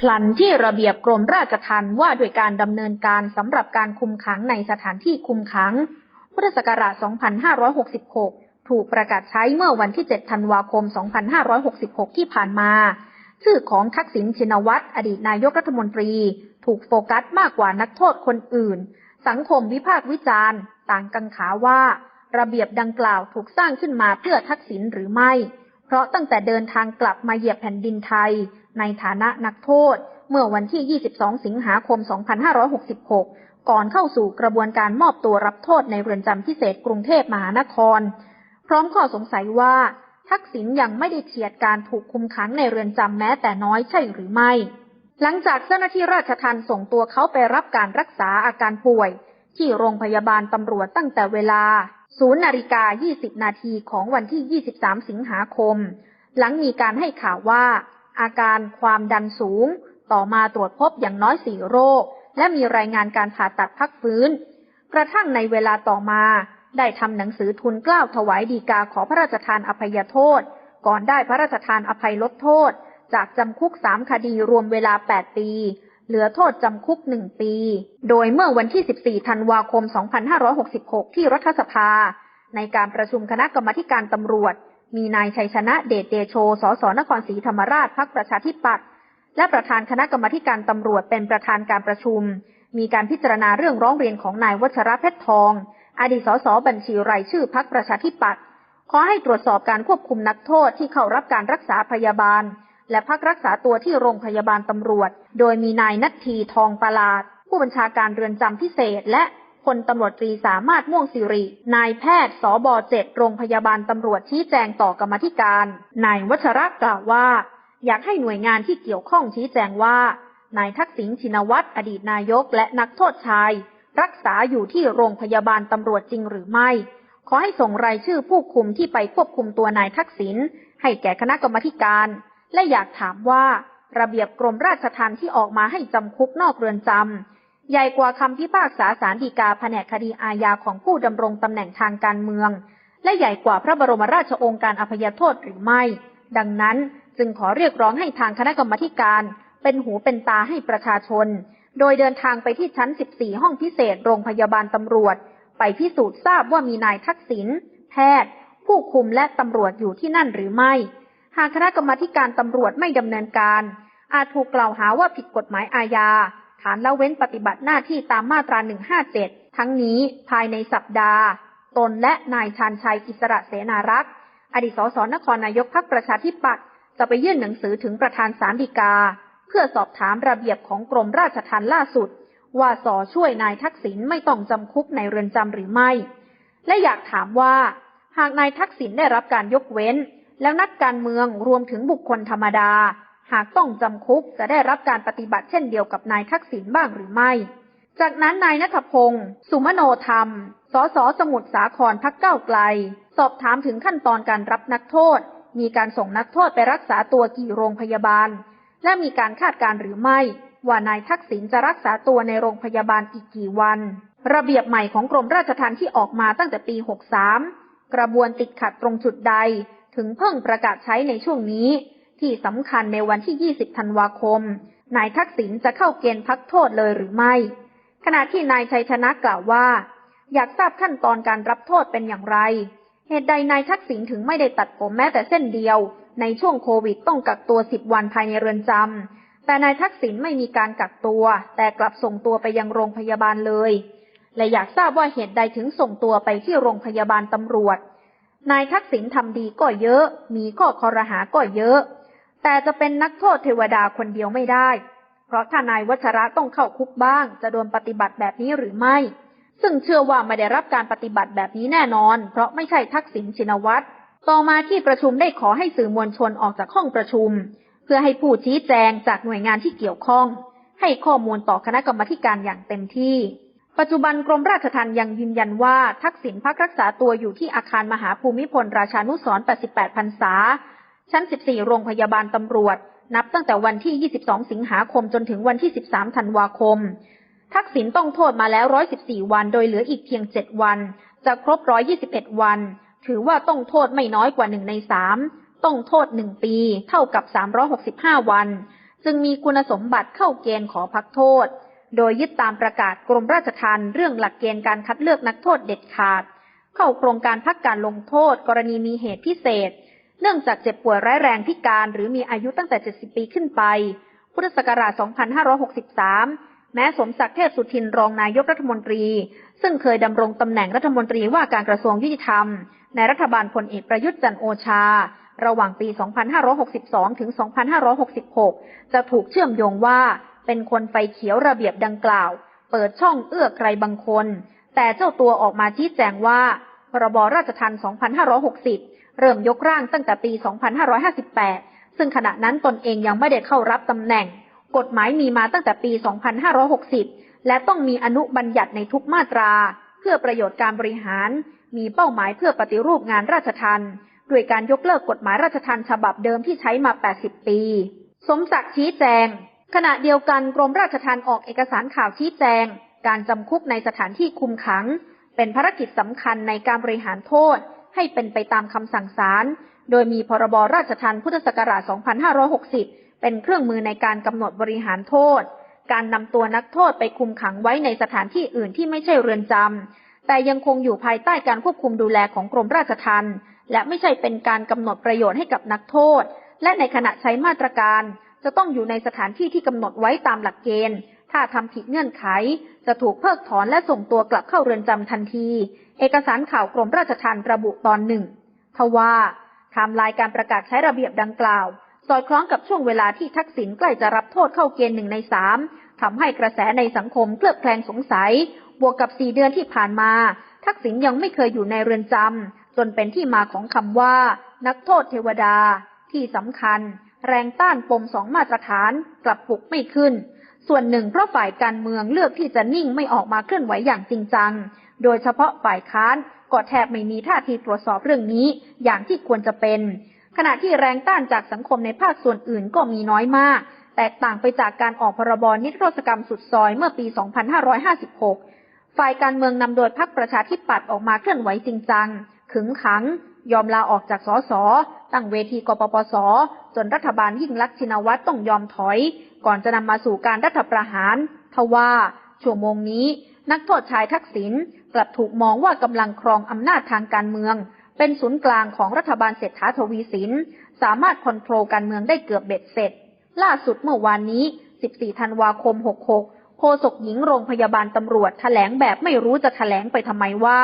พลันที่ระเบียบกรมราชทัณฑ์ว่าด้วยการดำเนินการสำหรับการคุมขังในสถานที่คุมขัง พุทธศักราช 2566 ถูกประกาศใช้เมื่อวันที่ 7 ธันวาคม 2566 ที่ผ่านมา ชื่อของทักษิณชินวัตรอดีตนายกรัฐมนตรี ถูกโฟกัสมากกว่านักโทษคนอื่น สังคมวิพากษ์วิจารณ์ ต่างกังขาว่า ระเบียบดังกล่าวถูกสร้างขึ้นมาเพื่อทักษิณหรือไม่ เพราะตั้งแต่เดินทางกลับมาเหยียบแผ่นดินไทย ในฐานะนักโทษ เมื่อวันที่ 22 สิงหาคม 2566 ก่อนเข้าสู่กระบวนการมอบตัวรับโทษในเรือนจำพิเศษกรุงเทพมหานคร พร้อมข้อสงสัยว่า ทักษิณยังไม่ได้เฉียดการถูกคุมขังในเรือนจำแม้แต่น้อยใช่หรือไม่ หลังจากเจ้าหน้าที่ราชทัณฑ์ส่งตัวเขาไปรับการรักษาอาการป่วย ที่โรงพยาบาลตำรวจตั้งแต่เวลา0นาฬิกา20 นาทีของวันที่ 23 สิงหาคม หลังมีการให้ข่าวว่า อาการความดันสูง ต่อมาตรวจพบอย่างน้อยสี่โรค และมีรายงานการผ่าตัดพักฟื้น กระทั่งในเวลาต่อมา ได้ทำหนังสือทุนเกล้าถวายดีกาขอพระราชทานอภัยโทษ ก่อนได้พระราชทานอภัยลดโทษ จากจำคุกสามคดีรวมเวลา 8 ปีเหลือโทษจำคุกหนึ่งปี โดยเมื่อวันที่ 14 ธันวาคม 2566 ที่รัฐสภา ในการประชุมคณะกรรมการตำรวจ มีนายชัยชนะเดชเดโช สสนครศรีธรรมราชพักประชาธิปัตย์และประธานคณะกรรมาการตำรวจเป็นประธานการประชุม มีการพิจารณาเรื่องร้องเรียนของนายวัชระเพชรทอง อดีตสสบัญชีรายชื่อพักประชาธิปัตย์ขอให้ตรวจสอบการควบคุมนักโทษที่เข้ารับการรักษาพยาบาล และพักรักษาตัวที่โรงพยาบาลตำรวจ โดยมีนายนัททีทองประหลาด ผู้บัญชาการเรือนจำพิเศษ และ พลตำรวจตรีสามารถม่วงสิริ นายแพทย์ สบเจ็ดโรงพยาบาลตำรวจชี้แจงต่อกรรมธิการ นายวัชระกล่าวว่า อยากให้หน่วยงานที่เกี่ยวข้องชี้แจงว่า นายทักษิณชินวัตรอดีตนายกและนักโทษชาย รักษาอยู่ที่โรงพยาบาลตำรวจจริงหรือไม่ ขอให้ส่งรายชื่อผู้คุมที่ไปควบคุมตัวนายทักษิณให้แก่คณะกรรมการ และอยากถามว่า ระเบียบกรมราชทัณฑ์ที่ออกมาให้จำคุกนอกเรือนจำ ใหญ่กว่าคำพิพากษาสารดีกาแผนกคดีอาญาของผู้ดำรงตำแหน่งทางการเมือง และใหญ่กว่าพระบรมราชโองการอภัยโทษหรือไม่ ดังนั้นจึงขอเรียกร้องให้ทางคณะกรรมการ เป็นหูเป็นตาให้ประชาชน โดยเดินทางไปที่ชั้น 14 ห้องพิเศษโรงพยาบาลตำรวจ ไปพิสูจน์ทราบว่ามีนายทักษิณแพทย์ ผู้คุมและตำรวจอยู่ที่นั่นหรือไม่ หากคณะกรรมการตำรวจไม่ดำเนินการ อาจถูกกล่าวหาว่าผิดกฎหมายอาญา ฐานละเว้นปฏิบัติหน้าที่ตามมาตรา 157 ทั้งนี้ภายในสัปดาห์ ตนและนายชานชัยอิสระเสนารักษ์อดีตสสนครนายกพักประชาธิปัตย์จะไปยื่นหนังสือถึงประธานศาลฎีกา เพื่อสอบถามระเบียบของกรมราชทัณฑ์ล่าสุด ว่าสอช่วยนายทักษิณไม่ต้องจำคุกในเรือนจำหรือไม่ และอยากถามว่า หากนายทักษิณได้รับการยกเว้น แล้วนักการเมืองรวมถึงบุคคลธรรมดา หากต้องจำคุกจะได้รับการปฏิบัติเช่นเดียวกับนายทักษิณบ้างหรือไม่ จากนั้นนายนัทพงศ์สุมโนธรรม สสสมุทรสาครพักเก้าไกล สอบถามถึงขั้นตอนการรับนักโทษ มีการส่งนักโทษไปรักษาตัวกี่โรงพยาบาล และมีการคาดการหรือไม่ ว่านายทักษิณจะรักษาตัวในโรงพยาบาลอีกกี่วัน ระเบียบใหม่ของกรมราชทัณฑ์ที่ออกมาตั้งแต่ปี 63 กระบวนติดขัดตรงจุดใด ถึงเพิ่งประกาศใช้ในช่วงนี้ ที่สำคัญในวันที่ 20 ธันวาคม นายทักษิณจะเข้าเกณฑ์พักโทษเลยหรือไม่ ขณะที่นายชัยชนะกล่าวว่า อยากทราบขั้นตอนการรับโทษเป็นอย่างไร เหตุใดนายทักษิณถึงไม่ได้ตัดผมแม้แต่เส้นเดียว ในช่วงโควิดต้องกักตัว 10 วันภายในเรือนจำ แต่นายทักษิณไม่มีการกักตัว แต่กลับส่งตัวไปยังโรงพยาบาลเลย และอยากทราบว่าเหตุใดถึงส่งตัวไปที่โรงพยาบาลตำรวจนายทักษิณทำดีก็เยอะ มีข้อคอรหาก็เยอะ แต่จะเป็นนักโทษเทวดาคนเดียวไม่ได้ เพราะถ้านายวัชระต้องเข้าคุกบ้าง จะโดนปฏิบัติแบบนี้หรือไม่ ซึ่งเชื่อว่าไม่ได้รับการปฏิบัติแบบนี้แน่นอน เพราะไม่ใช่ทักษิณชินวัตรต่อมาที่ประชุมได้ขอให้สื่อมวลชนออกจากห้องประชุม เพื่อให้ผู้ชี้แจงจากหน่วยงานที่เกี่ยวข้อง ให้ข้อมูลต่อคณะกรรมการอย่างเต็มที่ ปัจจุบันกรมราชทัณฑ์ยังยืนยันว่าทักษิณพักรักษาตัวอยู่ที่อาคารมหาภูมิพลราชานุสร์88 พรรษา ชั้น 14 โรงพยาบาลตำรวจ นับตั้งแต่วันที่ 22 สิงหาคมจนถึงวันที่ 13 ธันวาคม ทักษิณต้องโทษมาแล้ว 114 วัน โดยเหลืออีกเพียง 7 วัน จะครบ 121 วัน ถือว่าต้องโทษไม่น้อยกว่า 1 ใน 3 ต้องโทษ 1 ปี เท่ากับ 365 วัน จึงมีคุณสมบัติเข้าเกณฑ์ขอพักโทษ โดยยึดตามประกาศกรมราชทัณฑ์เรื่องหลักเกณฑ์การคัดเลือกนักโทษเด็ดขาด เข้าโครงการพักการลงโทษ กรณีมีเหตุพิเศษ เนื่องจากเจ็บป่วยร้ายแรงพิการ หรือมีอายุตั้งแต่ 70 ปีขึ้นไป พุทธศักราช 2563 แม้สมศักดิ์เทพสุทินรองนายกรัฐมนตรี ซึ่งเคยดำรงตำแหน่งรัฐมนตรีว่าการกระทรวงยุติธรรม ในรัฐบาลพลเอกประยุทธ์จันโอชา ระหว่างปี 2562 ถึง 2566 จะถูกเชื่อมโยงว่า เป็นคนไฟเขียวระเบียบดังกล่าว เปิดช่องเอื้อใครบางคน แต่เจ้าตัวออกมาชี้แจงว่าพรบราชทัณฑ์ 2560 เริ่มยกร่างตั้งแต่ปี 2558 ซึ่งขณะนั้นตนเองยังไม่ได้เข้ารับตำแหน่ง กฎหมายมีมาตั้งแต่ปี 2560 และต้องมีอนุบัญญัติในทุกมาตรา เพื่อประโยชน์การบริหาร มีเป้าหมายเพื่อปฏิรูปงานราชทัณฑ์ด้วยการยกเลิกกฎหมายราชทัณฑ์ฉบับเดิมที่ใช้มา 80 ปี สมศักดิ์ชี้แจง ขณะเดียวกันกรมราชทัณฑ์ออกเอกสารข่าวชี้แจง การจำคุกในสถานที่คุมขัง เป็นภารกิจสำคัญในการบริหารโทษ ให้เป็นไปตามคำสั่งศาล โดยมีพรบราชทัณฑ์พุทธศักราช 2560 เป็นเครื่องมือในการกำหนดบริหารโทษ การนำตัวนักโทษไปคุมขังไว้ในสถานที่อื่นที่ไม่ใช่เรือนจำ แต่ยังคงอยู่ภายใต้การควบคุมดูแลของกรมราชทัณฑ์ และไม่ใช่เป็นการกำหนดประโยชน์ให้กับนักโทษ และในขณะใช้มาตรการ จะต้องอยู่ในสถานที่ที่กำหนดไว้ตามหลักเกณฑ์ ถ้าทำผิดเงื่อนไข จะถูกเพิกถอนและส่งตัวกลับเข้าเรือนจำทันที เอกสารข่าวกรมราชทัณฑ์ระบุตอนหนึ่งทว่าไทม์ไลน์การประกาศใช้ระเบียบดังกล่าว สอดคล้องกับช่วงเวลาที่ทักษิณใกล้จะรับโทษเข้าเกณฑ์หนึ่งในสามทำให้กระแสในสังคมเคลือบแคลงสงสัย บวกกับสี่เดือนที่ผ่านมา ทักษิณยังไม่เคยอยู่ในเรือนจำจนเป็นที่มาของคำว่า นักโทษเทวดา ที่สำคัญ แรงต้านปมสองมาตรฐานกลับปลุกไม่ขึ้น ส่วนหนึ่งเพราะฝ่ายการเมืองเลือกที่จะนิ่งไม่ออกมาเคลื่อนไหวอย่างจริงจัง โดยเฉพาะฝ่ายค้านก็แทบไม่มีท่าทีตรวจสอบเรื่องนี้อย่างที่ควรจะเป็น ขณะที่แรงต้านจากสังคมในภาคส่วนอื่นก็มีน้อยมาก แตกต่างไปจากการออกพรบนิรโทษกรรมสุดซอยเมื่อปี 2556 ฝ่ายการเมืองนำโดยพรรคประชาธิปัตย์ออกมาเคลื่อนไหวจริงจัง ขึงขัง ยอมลาออกจากสส ตั้งเวทีกปปส จนรัฐบาลยิ่งลักษณ์ชินวัตรต้องยอมถอย ก่อนจะนำมาสู่การรัฐประหารทว่าชั่วโมงนี้ นักโทษชายทักษิณกลับถูกมองว่ากำลังครองอำนาจทางการเมือง เป็นศูนย์กลางของรัฐบาลเศรษฐาทวีสิน สามารถคอนโทรลการเมืองได้เกือบเบ็ดเสร็จ ล่าสุดเมื่อวานนี้ 14 ธันวาคม 66 โฆษกหญิงโรงพยาบาลตำรวจแถลงแบบไม่รู้จะแถลงไปทำไมว่า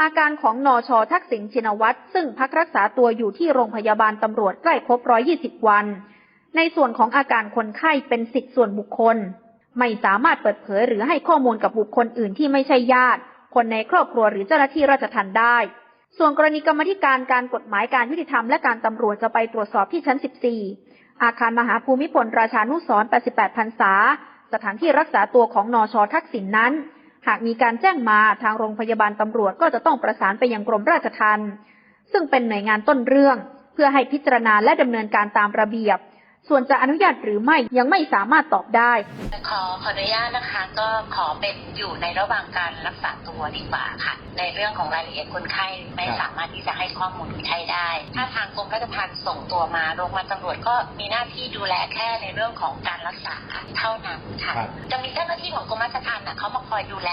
อาการของนอชอทักษิณชินวัตรซึ่งพักรักษาตัวอยู่ที่โรงพยาบาลตำรวจใกล้ครบ 120 วัน ในส่วนของอาการคนไข้เป็นสิทธิส่วนบุคคล ไม่สามารถเปิดเผยหรือให้ข้อมูลกับบุคคลอื่นที่ไม่ใช่ญาติ คนในครอบครัวหรือเจ้าหน้าที่ราชทัณฑ์ได้ ส่วนกรณีกรรมธิการการกฎหมายการยุติธรรมและการตำรวจจะไปตรวจสอบที่ชั้น 14 อาคารมหาภูมิพลราชานุสร 88 พรรษา สถานที่รักษาตัวของนอชอทักษิณนนั้น หากมีการแจ้งมาทางโรงพยาบาลตำรวจก็จะต้องประสานไปยังกรมราชทัณฑ์ซึ่งเป็นหน่วยงานต้นเรื่อง เพื่อให้พิจารณาและดำเนินการตามระเบียบ ส่วนจะอนุญาตหรือไม่ยังไม่สามารถตอบได้ ขอขออนุญาตนะคะก็ขอเป็นอยู่ในระหว่างการรักษาตัวดีกว่าค่ะ ในเรื่องของรายละเอียดคนไข้ไม่ครับสามารถที่จะให้ข้อมูลคนไข้ได้ ถ้าทางกรมราชทัณฑ์ส่งตัวมาโรงพยาบาลตำรวจก็มีหน้าที่ดูแลแค่ในเรื่องของการรักษาเท่านั้นค่ะครับจะมีเจ้าหน้าที่ของกรมราชทัณฑ์น่ะเขามาคอยดูแล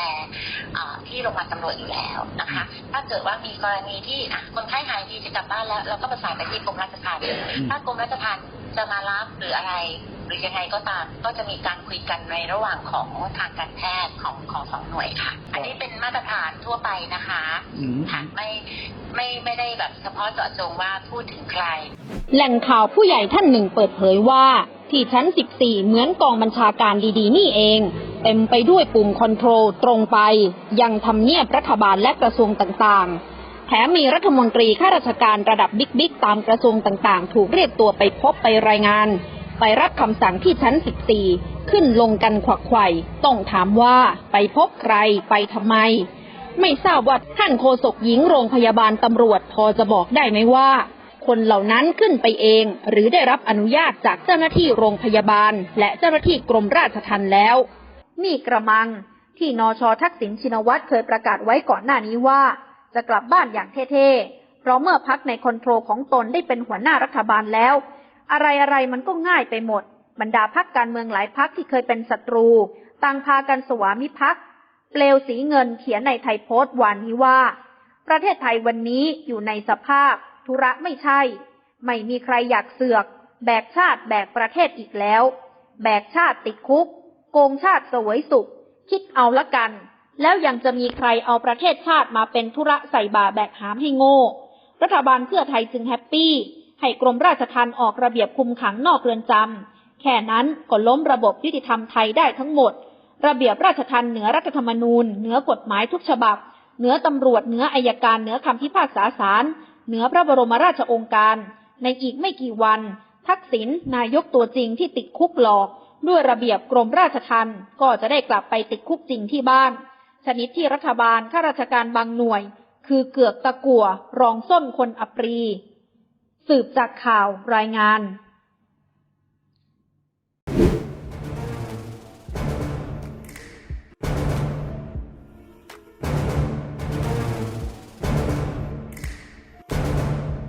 เอ่อที่โรงพยาบาลตำรวจอยู่แล้วนะคะ ถ้าเกิดว่ามีกรณีที่อะคนไข้หายดีจะกลับบ้านแล้วเราก็ประสานไปที่กรมราชทัณฑ์ถ้ากรมราชทัณฑ์ จะมารับหรืออะไร หรือยังไงก็ตาม ก็จะมีการคุยกันในระหว่างของทางการแพทย์ของของสองหน่วยค่ะ อันนี้เป็นมาตรฐานทั่วไปนะคะอืมค่ะไม่ไม่ไม่ได้แบบเฉพาะเจาะจงว่าพูดถึงใคร แหล่งข่าวผู้ใหญ่ท่านหนึ่งเปิดเผยว่า ที่ชั้น 14 เหมือนกองบัญชาการดีๆ นี่เอง เต็มไปด้วยปุ่มคอนโทรลตรงไป ยังทำเนียบรัฐบาลและกระทรวงต่างๆ แถมมีรัฐมนตรีข้าราชการระดับบิ๊กๆ ตามกระทรวงต่างๆ ถูกเรียกตัวไปพบไปรายงาน ไปรับคำสั่งที่ชั้น 14 ขึ้นลงกันขวักไขว่ต้องถามว่าไปพบใครไปทำไม ไม่ทราบว่าท่านโฆษกหญิงโรงพยาบาลตำรวจพอจะบอกได้ไหมว่า คนเหล่านั้นขึ้นไปเอง หรือได้รับอนุญาตจากเจ้าหน้าที่โรงพยาบาล และเจ้าหน้าที่กรมราชทัณฑ์แล้วนี่กระมัง ที่นอชอทักษิณชินวัตรเคยประกาศไว้ก่อนหน้านี้ว่า จะกลับบ้านอย่างเท่ๆ เพราะเมื่อพักในคอนโทรลของตนได้เป็นหัวหน้ารัฐบาลแล้ว อะไรๆมันก็ง่ายไปหมด บรรดาพักการเมืองหลายพักที่เคยเป็นศัตรู ต่างพากันสวามิภักดิ์เปลวสีเงินเขียนในไทยโพสต์วันนี้ว่า ประเทศไทยวันนี้อยู่ในสภาพ ธุระไม่ใช่ ไม่มีใครอยากเสือก แบกชาติแบกประเทศอีกแล้ว แบกชาติติดคุก โกงชาติเสวยสุข คิดเอาละกัน แล้วยังจะมีใครเอาประเทศชาติมาเป็นธุระใส่บาแบกหามให้โง่ รัฐบาลเพื่อไทยจึงแฮปปี้ ให้กรมราชทัณฑ์ออกระเบียบคุมขังนอกเรือนจำ แค่นั้นก็ล้มระบบยุติธรรมไทยได้ทั้งหมด ระเบียบราชทัณฑ์เหนือรัฐธรรมนูญ เหนือกฎหมายทุกฉบับ เหนือตำรวจ เหนืออายการ เหนือคำพิพากษาศาล เหนือพระบรมราชโองการ ในอีกไม่กี่วัน ทักษิณนายกตัวจริงที่ติดคุกหลอก ด้วยระเบียบกรมราชทัณฑ์ก็จะได้กลับไปติดคุกจริงที่บ้าน ชนิดที่รัฐบาลข้าราชการบางหน่วย คือเกือกตะกัวรองส้นคนอปรี สืบจากข่าวรายงาน